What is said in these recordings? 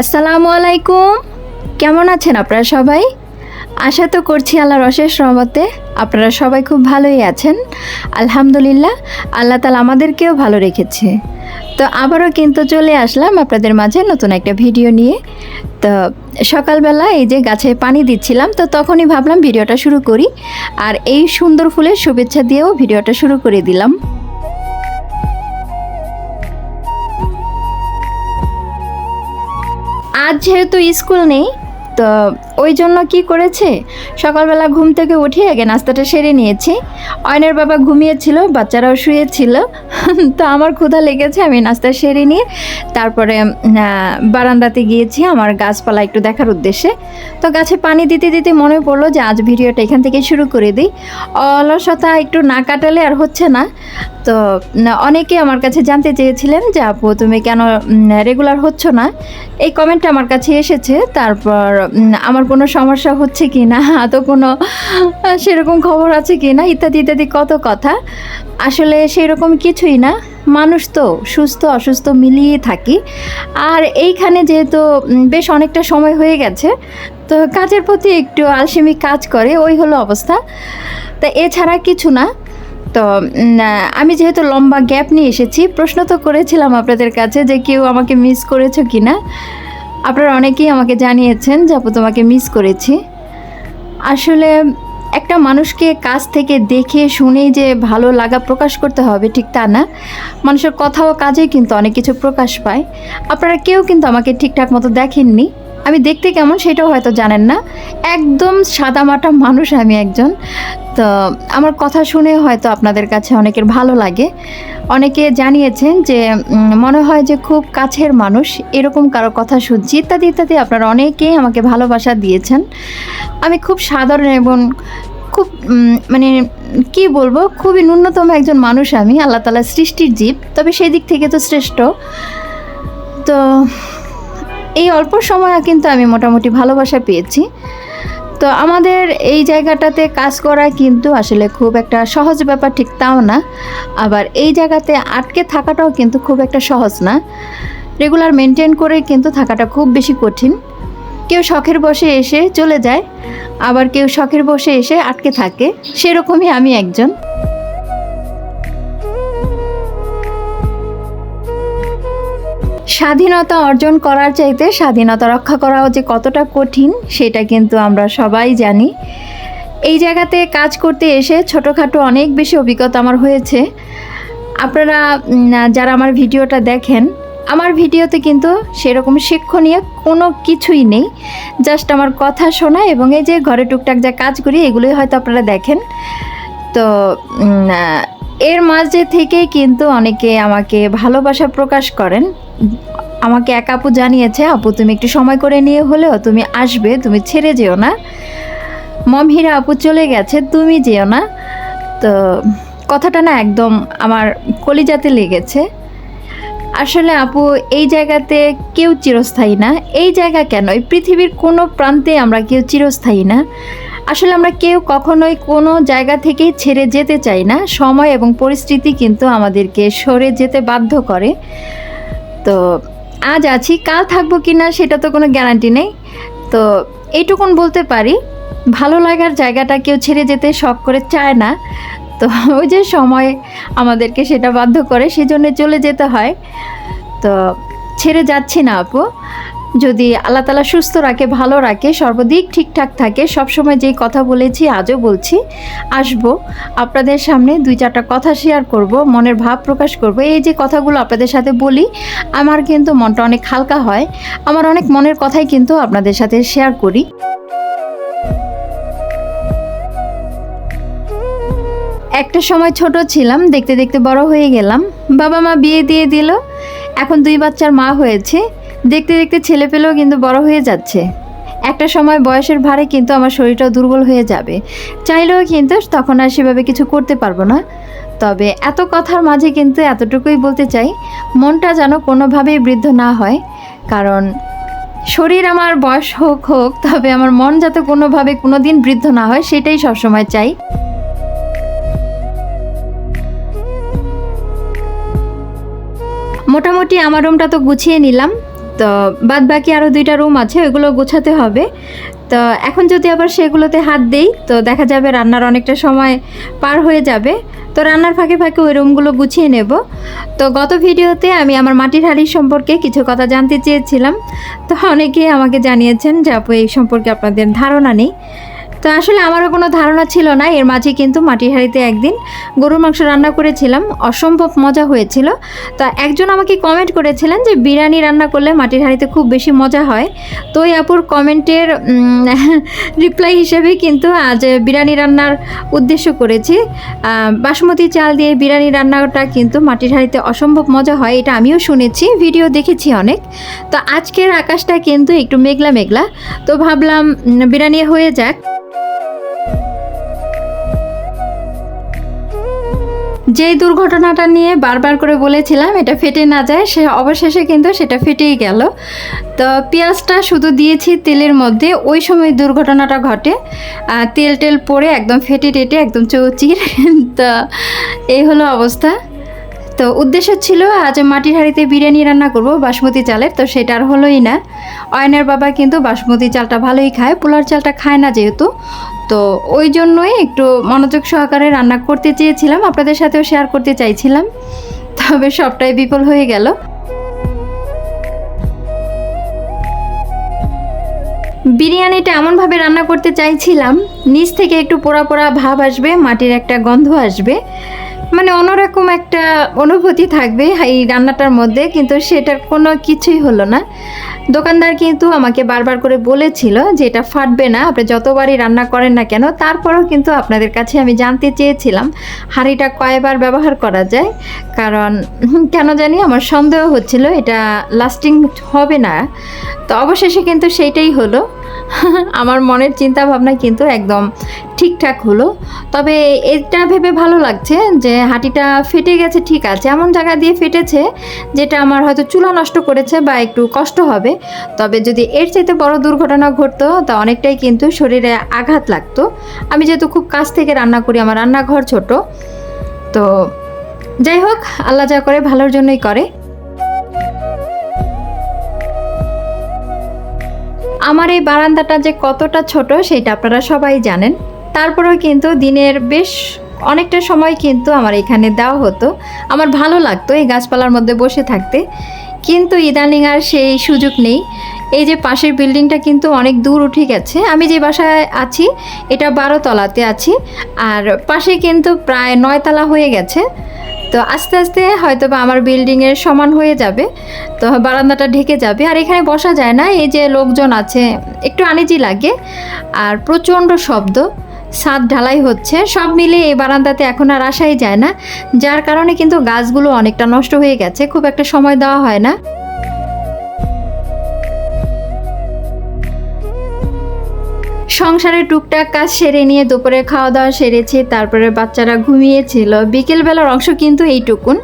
আসসালামু আলাইকুম। কেমন আছেন আপনারা সবাই? আশা তো করছি আল্লাহর অশেষ রহমতে আপনারা সবাই খুব ভালোই আছেন। আলহামদুলিল্লাহ, আল্লাহ তালা আমাদেরকেও ভালো রেখেছে। তো আবারও কিন্তু চলে আসলাম আপনাদের মাঝে নতুন একটা ভিডিও নিয়ে। তো সকালবেলা এই যে গাছে পানি দিচ্ছিলাম, তো তখনই ভাবলাম ভিডিওটা শুরু করি। আর এই সুন্দর ফুলের শুভেচ্ছা দিয়েও ভিডিওটা শুরু করে দিলাম। আজ যেহেতু স্কুল নেই, তো ওই জন্য কি করেছে? সকালবেলা ঘুম থেকে উঠে আগে নাস্তাটা সেরে নিয়েছি। অয়নের বাবা ঘুমিয়েছিল, বাচ্চারাও শুয়েছিল। তো আমার ক্ষুধা লেগেছে, আমি নাস্তা সেরে নিয়ে তারপরে বারান্দাতে গিয়েছি আমার গাছপালা একটু দেখার উদ্দেশ্যে। তো গাছে পানি দিতে দিতে মনে পড়ল যে আজ ভিডিওটা এখান থেকে শুরু করে দিই। অলসতা একটু না কাটালে আর হচ্ছে না। তো অনেকে আমার কাছে জানতে চেয়েছিলেন যে, আপু, তুমি কেন রেগুলার হচ্ছ না? এই কমেন্টটা আমার কাছে এসেছে। তারপর আমার কোনো সমস্যা হচ্ছে কি না? তো কোনো, সেরকম খবর আছে কি না? ইত্যাদি ইত্যাদি কত কথা। আসলে সেরকম কিছুই না। মানুষ তো সুস্থ, অসুস্থ মিলিয়ে থাকি। আর এইখানে যেহেতু বেশ অনেকটা সময় হয়ে গেছে, তো কাজের প্রতি একটু আলসেমি কাজ করে, ওই হলো অবস্থা। তা এছাড়া কিছু না। তো আমি যেহেতু লম্বা গ্যাপ নিয়ে এসেছি, প্রশ্ন তো করেছিলাম আপনাদের কাছে যে কেউ আমাকে মিস করেছ কি না আপনারা অনেকেই আমাকে জানিয়েছেন যে আপু, তোমাকে মিস করেছি। আসলে একটা মানুষকে কাছ থেকে দেখে শুনেই যে ভালো লাগা প্রকাশ করতে হবে, ঠিক তা না। মানুষের কথা ও কাজে কিন্তু অনেক কিছু প্রকাশ পায়। আপনারা কেউ কিন্তু আমাকে ঠিকঠাক মতো দেখেননি। আমি দেখতে কেমন সেটাও হয়তো জানেন না। একদম সাদামাটা মানুষ আমি একজন। তো আমার কথা শুনে হয়তো আপনাদের কাছে অনেকের ভালো লাগে। অনেকে জানিয়েছেন যে মনে হয় যে খুব কাছের মানুষ, এরকম কারও কথা শুনছি ইত্যাদি ইত্যাদি আপনারা অনেকেই আমাকে ভালোবাসা দিয়েছেন। আমি খুব সাধারণ এবং খুব মানে কি বলব, খুবই ন্যূনতম একজন মানুষ আমি, আল্লাহ তালা সৃষ্টির জীব, তবে সেই দিক থেকে তো শ্রেষ্ঠ। তো এই অল্প সময়ে কিন্তু আমি মোটামুটি ভালোবাসা পেয়েছি। তো আমাদের এই জায়গাটাতে কাজ করা কিন্তু আসলে খুব একটা সহজ ব্যাপার ঠিক তাও না। আবার এই জায়গাতে আটকে থাকাটাও কিন্তু খুব একটা সহজ না। রেগুলার মেনটেন করে কিন্তু থাকাটা খুব বেশি কঠিন। কেউ শখের বসে এসে চলে যায়, আবার কেউ শখের বসে এসে আটকে থাকে, সেরকমই আমি একজন। স্বাধীনতা অর্জন করার চাইতে স্বাধীনতা রক্ষা করাও যে কতটা কঠিন, সেটা কিন্তু আমরা সবাই জানি। এই জায়গাতে কাজ করতে এসে ছোটোখাটো অনেক বেশি অভিজ্ঞতা আমার হয়েছে। আপনারা যারা আমার ভিডিওটা দেখেন, আমার ভিডিওতে কিন্তু সেরকম শিক্ষণীয় কোনো কিছুই নেই। জাস্ট আমার কথা শোনা এবং এই যে ঘরে টুকটাক যা কাজ করি, এগুলোই হয়তো আপনারা দেখেন। তো এর মাঝে থেকেই কিন্তু অনেকে আমাকে ভালোবাসা প্রকাশ করেন। আমাকে এক আপু জানিয়েছে, আপু, তুমি একটু সময় করে নিয়ে হলেও তুমি আসবে, তুমি ছেড়ে যেও না। মমহিরা আপু চলে গেছে, তুমি যেও না। তো কথাটা না একদম আমার কলিজাতে লেগেছে। আসলে আপু, এই জায়গাতে কেউ চিরস্থায়ী না। এই জায়গা কেন? এই পৃথিবীর কোনো প্রান্তে আমরা কেউ চিরস্থায়ী না। আসলে আমরা কেউ কখনোই কোনো জায়গা থেকেই ছেড়ে যেতে চাই না। সময় এবং পরিস্থিতি কিন্তু আমাদেরকে সরে যেতে বাধ্য করে। তো আজ আছি, কাল থাকব কি না সেটা তো কোনো গ্যারান্টি নেই। তো এইটুকুন বলতে পারি, ভালো লাগার জায়গাটা কেউ ছেড়ে যেতে শখ করে চায় না। তো ওই যে সময় আমাদেরকে সেটা বাধ্য করে, সেজন্য চলে যেতে হয়। তো ছেড়ে যাচ্ছি না আপু। যদি আল্লাহ তালা সুস্থ রাখে, ভালো রাখে, সর্বদিক ঠিকঠাক থাকে, সবসময় যেই কথা বলেছি আজও বলছি। আসব, আপনাদের সামনে দুই চারটা কথা শেয়ার করব, মনের ভাব প্রকাশ করব। এই যে কথাগুলো আপনাদের সাথে বলি, আমার কিন্তু মনটা অনেক হালকা হয়। আমার অনেক মনের কথাই কিন্তু আপনাদের সাথে শেয়ার করি। একটা সময় ছোট ছিলাম, দেখতে দেখতে বড় হয়ে গেলাম। বাবা মা বিয়ে দিয়ে দিল। এখন দুই বাচ্চার মা হয়েছে। দেখতে দেখতে ছেলে পেলেও কিন্তু বড় হয়ে যাচ্ছে। একটা সময় বয়সের ভারে কিন্তু আমার শরীরটাও দুর্বল হয়ে যাবে। চাইলেও কিন্তু তখন আর সেভাবে কিছু করতে পারব না। তবে এত কথার মাঝে কিন্তু এতটুকুই বলতে চাই, মনটা যেন কোনোভাবেই বৃদ্ধ না হয়। কারণ শরীর আমার বয়স হোক হোক, তবে আমার মন যাতে কোনোভাবে কোনো দিন বৃদ্ধ না হয়, সেটাই সবসময় চাই। মোটামুটি আমার রুমটা তো গুছিয়ে নিলাম। তো বাদ বাকি আরও দুইটা রুম আছে, ওইগুলো গোছাতে হবে। তো এখন যদি আবার সেগুলোতে হাত দেই, তো দেখা যাবে রান্নার অনেকটা সময় পার হয়ে যাবে। তো রান্নার ফাঁকে ফাঁকে ওই রুমগুলো গুছিয়ে নেব। তো গত ভিডিওতে আমি আমার মাটির হাড়ির সম্পর্কে কিছু কথা জানতে চেয়েছিলাম। তো অনেকেই আমাকে জানিয়েছেন যে আপু, এই সম্পর্কে আপনাদের ধারণা নেই। তো আসলে আমারও কোনো ধারণা ছিল না। এর মাঝে কিন্তু মাটির হাঁড়িতে একদিন গরুর মাংস রান্না করেছিলাম। অসম্ভব মজা হয়েছিল। তো একজন আমাকে কমেন্ট করেছিলেন যে, বিরিয়ানি রান্না করলে মাটির হাঁড়িতে খুব বেশি মজা হয়। তো ওই আপুর কমেন্টের রিপ্লাই হিসেবে কিন্তু আজ বিরিয়ানি রান্নার উদ্দেশ্য করেছি। বাসমতি চাল দিয়ে বিরিয়ানি রান্নাটা কিন্তু মাটির হাঁড়িতে অসম্ভব মজা হয়, এটা আমিও শুনেছি, ভিডিও দেখেছি অনেক। তো আজকের আকাশটা কিন্তু একটু মেঘলা মেঘলা তো ভাবলাম বিরিয়ানি হয়ে যাক। যেই দুর্ঘটনাটা নিয়ে বারবার করে বলেছিলাম, এটা ফেটে না যায়, সে অবশেষে কিন্তু সেটা ফেটেই গেল। তো পেঁয়াজটা শুধু দিয়েছি তেলের মধ্যে, ওই সময় দুর্ঘটনাটা ঘটে। তেল টেল পরে একদম ফেটে টেটে একদম চৌচির। তো এই হলো অবস্থা। তো উদ্দেশ্য ছিল, আজ মাটির হাঁড়িতে বিরিয়ানি রান্না করব, বাসমতি চালের, তো সেটা আর হলোই না। অয়নের বাবা কিন্তু বাসমতি চালটা ভালোই খায়, পোলার চালটা খায় না যেহেতু। তো ওই জন্যই একটু মনোযোগ সহকারে রান্না করতে চেয়েছিলাম, আপনাদের সাথেও শেয়ার করতে চাইছিলাম। তবে সবটাই বিফল হয়ে গেল। বিরিয়ানিটা এমনভাবে রান্না করতে চাইছিলাম, নিচ থেকে একটু পোড়া পোড়া ভাব আসবে, মাটির একটা গন্ধ আসবে। মানে অন্যরকম একটা অনুভূতি থাকবে এই রান্নাটার মধ্যে, কিন্তু সেটার কোনো কিছুই হলো না। দোকানদার কিন্তু আমাকে বারবার করে বলেছিল যে এটা ফাটবে না, আপনি যতবারই রান্না করেন না কেন, তারপরেও কিন্তু আপনাদের কাছে আমি জানতে চেয়েছিলাম হাঁড়িটা কয়বার ব্যবহার করা যায়, কারণ কেন জানি আমার সন্দেহ হচ্ছিল এটা লাস্টিং হবে না। তো অবশেষে কিন্তু সেইটাই হলো। আমার মনের চিন্তা ভাবনা কিন্তু একদম ঠিকঠাক হলো। তবে এটা ভেবে ভালো লাগছে যে হাঁটিটা ফেটে গেছে, ঠিক আছে। এমন জায়গা দিয়ে ফেটেছে যেটা আমার হয়তো চুলা নষ্ট করেছে বা একটু কষ্ট হবে। তবে যদি এর চাইতে বড় দুর্ঘটনা ঘটতো, তা অনেকটাই কিন্তু শরীরে আঘাত লাগতো। আমি যেহেতু খুব কাছ থেকে রান্না করি, আমার রান্নাঘর ছোট। তো যাই হোক, আল্লাহ যা করে ভালোর জন্যই করে। আমার এই বারান্দাটা যে কতটা ছোট সেটা আপনারা সবাই জানেন। তারপরেও কিন্তু দিনের বেশ অনেকটা সময় কিন্তু আমার এখানে দেওয়া হতো। আমার ভালো লাগতো এই গাছপালার মধ্যে বসে থাকতে। কিন্তু ইদানিং আর সেই সুযোগ নেই। এই যে পাশের বিল্ডিংটা কিন্তু অনেক দূর উঠে গেছে। আমি যে বাসায় আছি, এটা বারো তলাতে আছি। আর পাশে কিন্তু প্রায় নয়তলা হয়ে গেছে। তো আস্তে আস্তে হয়তো বা আমার বিল্ডিংয়ের সমান হয়ে যাবে। তো বারান্দাটা ঢেকে যাবে। আর এখানে বসা যায় না। এই যে লোকজন আছে, একটু আনিজি লাগে। আর প্রচণ্ড শব্দ। ছাদ ঢালাই হচ্ছে। সব মিলে এই বারান্দাতে এখন আর আসাই যায় না। যার কারণে কিন্তু গাছগুলো অনেকটা নষ্ট হয়ে গেছে। খুব একটা সময় দেওয়া হয় না। সংসারে টুকটাক কাজ সেরে নিয়ে দুপুরে খাওয়া দাওয়া সেরেছি, তারপরে বাচ্চারা ঘুমিয়েছিল। বিকেলবেলার অংশ কিন্তু এইটুকুন।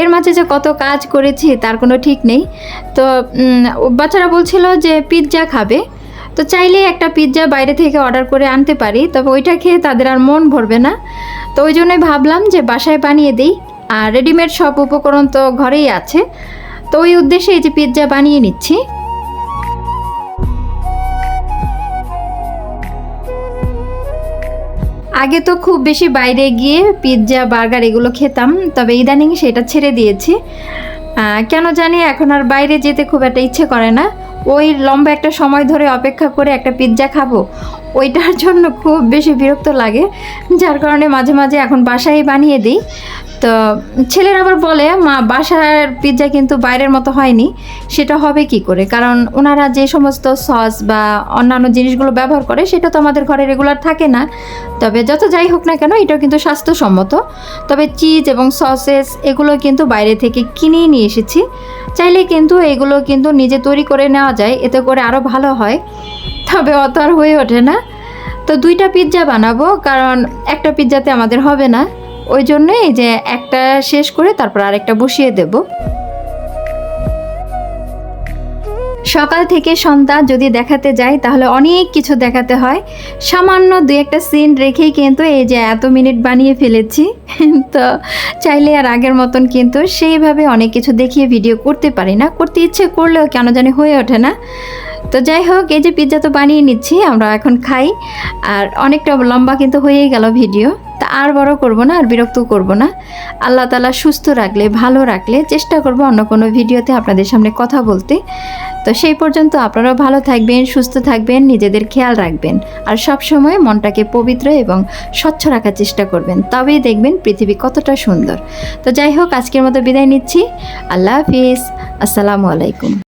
এর মাঝে যে কত কাজ করেছি, তার কোনো ঠিক নেই। তো বাচ্চারা বলছিল যে পিৎজা খাবে। তো চাইলে একটা পিৎজা বাইরে থেকে অর্ডার করে আনতে পারি, তবে ওইটা খেয়ে তাদের আর মন ভরবে না। তো ওই জন্যই ভাবলাম যে বাসায় বানিয়ে দিই, আর রেডিমেড সব উপকরণ তো ঘরেই আছে। তো ওই উদ্দেশ্যে এই যে পিৎজা বানিয়ে নিচ্ছি। আগে তো খুব বেশি বাইরে গিয়ে পিৎজা বার্গার এগুলো খেতাম, তবে ইদানিং সেটা ছেড়ে দিয়েছি। কেন জানি এখন আর বাইরে যেতে খুব একটা ইচ্ছে করে না। ওই লম্বা একটা সময় ধরে অপেক্ষা করে একটা পিৎজা খাব। ওইটার জন্য খুব বেশি বিরক্ত লাগে, যার কারণে মাঝে মাঝে এখন বাসায় বানিয়ে দিই। তো ছেলের আবার বলে, মা, বাসার পিৎজা কিন্তু বাইরের মতো হয়নি, সেটা হবে কি করে? কারণ ওনারা যে সমস্ত সস বা অন্যান্য জিনিসগুলো ব্যবহার করে, সেটা তো আমাদের ঘরে রেগুলার থাকে না। তবে যত যাই হোক না কেন, এটাও কিন্তু স্বাস্থ্যসম্মত। তবে চিজ এবং সসেস এগুলো কিন্তু বাইরে থেকে কিনেই নিয়ে এসেছি। চাইলে কিন্তু এগুলো কিন্তু নিজে তৈরি করে নেওয়া যায়, এতে করে আরও ভালো হয়। তবে অত আর হয়ে ওঠে না। তো দুইটা পিৎজা বানাবো, কারণ একটা পিৎজাতে আমাদের হবে না। ওই জন্যই যে একটা শেষ করে তারপর আরেকটা বসিয়ে দেব। সকাল থেকে সন্ধ্যা যদি দেখাতে যাই, তাহলে অনেক কিছু দেখাতে হয়। সামান্য দুই একটা সিন রেখেই কিন্তু এই যে এত মিনিট বানিয়ে ফেলেছি। তো চাইলে আর আগের মতন কিন্তু সেইভাবে অনেক কিছু দেখিয়ে ভিডিও করতে পারি না। করতে ইচ্ছে করলেও কেন জানি হয়ে ওঠে না। তো যাই হোক, এই যে পিৎজা তো বানিয়ে নিচ্ছি, আমরা এখন খাই। আর অনেকটা লম্বা কিন্তু হয়েই গেল ভিডিও তা আর বড় করব না, আর বিরক্ত করব না। আল্লাহ তালা সুস্থ রাখলে, ভালো রাখলে, চেষ্টা করব অন্য কোনো ভিডিওতে আপনাদের সামনে কথা বলতে। তো সেই পর্যন্ত আপনারাও ভালো থাকবেন, সুস্থ থাকবেন, নিজেদের খেয়াল রাখবেন। আর সব সময় মনটাকে পবিত্র এবং স্বচ্ছ রাখার চেষ্টা করবেন। তবেই দেখবেন পৃথিবী কতটা সুন্দর। তো যাই হোক, আজকের মতো বিদায় নিচ্ছি। আল্লাহ হাফিজ। আসসালামু আলাইকুম।